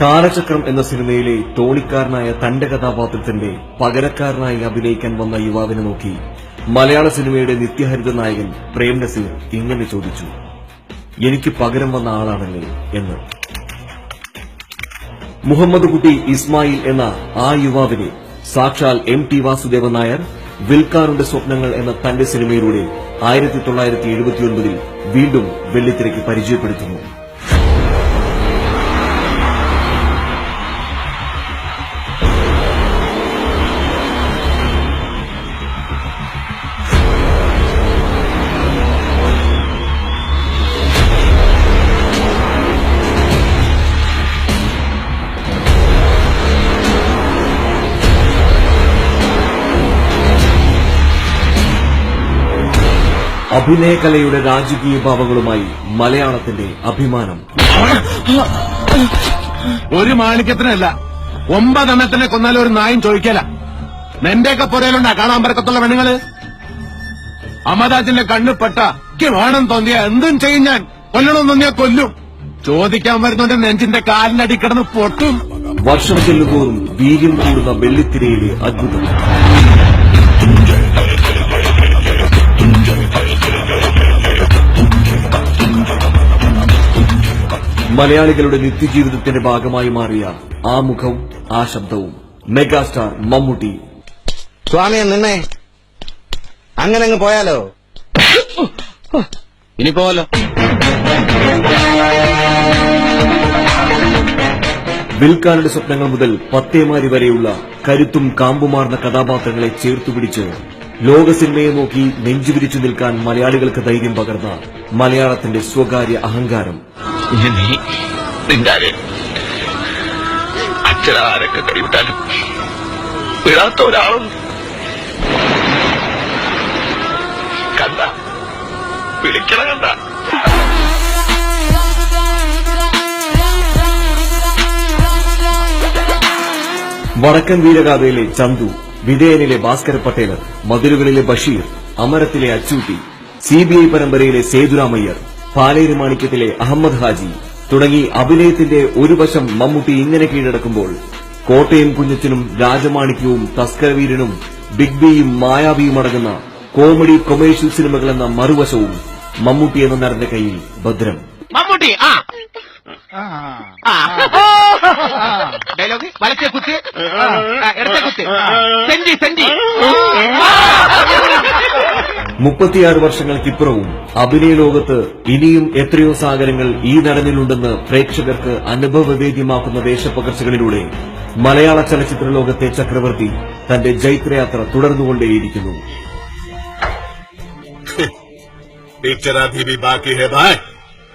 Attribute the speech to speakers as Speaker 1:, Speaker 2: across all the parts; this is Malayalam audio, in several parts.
Speaker 1: കാലചക്രം എന്ന സിനിമയിലെ തോണിക്കാരനായ തന്റെ കഥാപാത്രത്തിന്റെ പകരക്കാരനായി അഭിനയിക്കാൻ വന്ന യുവാവിനെ നോക്കി മലയാള സിനിമയുടെ നിത്യഹരിത നായകൻ പ്രേം നസീർ ഇങ്ങനെ ചോദിച്ചു എനിക്ക് പകരം വന്ന ആളാണല്ലേ? എന്ന്. മുഹമ്മദ് കുട്ടി ഇസ്മായിൽ എന്ന ആ യുവാവിനെ സാക്ഷാൽ എം ടി വാസുദേവൻ നായർ വിൽക്കാറുണ്ട് സ്വപ്നങ്ങൾ എന്ന തന്റെ സിനിമയിലൂടെ ആയിരത്തി തൊള്ളായിരത്തി എഴുപത്തിയൊൻപതിൽ വീണ്ടും വെള്ളിത്തിരയ്ക്ക് പരിചയപ്പെടുത്തുന്നു. അഭിനയകലയുടെ രാജകീയ ഭാവങ്ങളുമായി മലയാളത്തിന്റെ അഭിമാനം.
Speaker 2: ഒരു മാണിക്യത്തിനല്ല ഒമ്പതെണ്ണത്തിനെ കൊന്നാലും ഒരു നായും ചോദിക്കല. നിന്റെയൊക്കെ പുരയിലുണ്ടാ കാണാൻ പറ്റത്തുള്ള പെണ്ണുങ്ങൾ? അമതാജിന്റെ കണ്ണുപെട്ട വേണം തോന്നിയ എന്തും ചെയ്യും ഞാൻ. കൊല്ലണം തോന്നിയാ കൊല്ലും. ചോദിക്കാൻ വരുന്നോണ്ട് നെഞ്ചിന്റെ കാലിന്റെ അടി കിടന്ന് പൊട്ടും.
Speaker 1: വർഷം ചെല്ലുമ്പോഴും വീര്യം കൂടുന്ന വെള്ളിത്തിരയിലെ അദ്ഭുതം മലയാളികളുടെ നിത്യജീവിതത്തിന്റെ ഭാഗമായി മാറിയ ആ മുഖവും ആ ശബ്ദവും. മെഗാസ്റ്റാർ മമ്മൂട്ടി.
Speaker 3: സ്വാമിയെ നിന്നെ അങ്ങനെ അങ്ങ് പോയാലോ? ഇനി പോവല്ലോ.
Speaker 1: വിൽക്കാനുടെ സ്വപ്നങ്ങൾ മുതൽ പത്തേമാരി വരെയുള്ള കരുത്തും കാമ്പുമാർന്ന കഥാപാത്രങ്ങളെ ചേർത്തുപിടിച്ച് ലോക സിനിമയെ നോക്കി നെഞ്ചുവിരിച്ചു നിൽക്കാൻ മലയാളികൾക്ക് ധൈര്യം പകർന്ന മലയാളത്തിന്റെ സ്വകാര്യ അഹങ്കാരം.
Speaker 4: ഇനി നിന്റെ അച്ഛനാരൊക്കെ കൈവിട്ടാലും വിടാത്ത ഒരാളും കണ്ട വിളിക്കണ കണ്ട.
Speaker 1: വടക്കൻ വീരഗാഥയിലെ ചന്തു വിധേയനിലെ ഭാസ്കര പട്ടേലർ മതിലുകളിലെ ബഷീർ അമരത്തിലെ അച്ചൂട്ടി സി ബി ഐ പരമ്പരയിലെ സേതുരാമയ്യർ പാലേരി മാണിക്യത്തിലെ അഹമ്മദ് ഹാജി തുടങ്ങി അഭിനയത്തിന്റെ ഒരു വശം മമ്മൂട്ടി ഇങ്ങനെ കീഴടക്കുമ്പോൾ കോട്ടയം കുഞ്ഞച്ചനും രാജമാണിക്യവും തസ്കരവീരനും ബിഗ് ബിയും മായാവിയും അടങ്ങുന്ന കോമഡി കൊമേഴ്ഷ്യൽ സിനിമകൾ എന്ന മറുവശവും മമ്മൂട്ടി എന്ന നടന്റെ കയ്യിൽ ഭദ്രം.
Speaker 2: മമ്മൂട്ടി ആ. ഡയലോഗ്? വലത്തെ കുത്ത്? ഇടത്തെ കുത്ത്? സെഞ്ചി സെഞ്ചി
Speaker 1: മുപ്പത്തിയാറ് വർഷങ്ങൾക്കിപ്പുറവും അഭിനയ ലോകത്ത് ഇനിയും എത്രയോ സാഗരങ്ങൾ ഈ നടനിലുണ്ടെന്ന് പ്രേക്ഷകർക്ക് അനുഭവവേദ്യമാക്കുന്ന വേഷപ്പകർച്ചകളിലൂടെ മലയാള ചലച്ചിത്ര ലോകത്തെ ചക്രവർത്തി തന്റെ ജൈത്രയാത്ര തുടർന്നുകൊണ്ടേയിരിക്കുന്നു.
Speaker 4: ബാക്കി ഹെ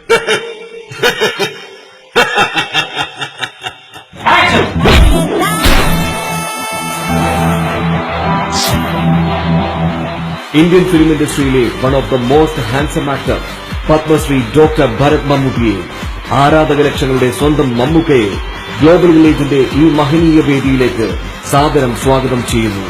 Speaker 1: Indian film ഇൻഡസ്ട്രിയിലെ one of the most handsome actor Padmashri doctor Bharath മമ്മൂട്ടിയെ ആരാധക ലക്ഷങ്ങളുടെ സ്വന്തം മമ്മൂക്കയെ ഗ്ലോബൽ വില്ലേജിന്റെ ഈ മഹനീയ വേദിയിലേക്ക് സാദരം സ്വാഗതം ചെയ്യുന്നു.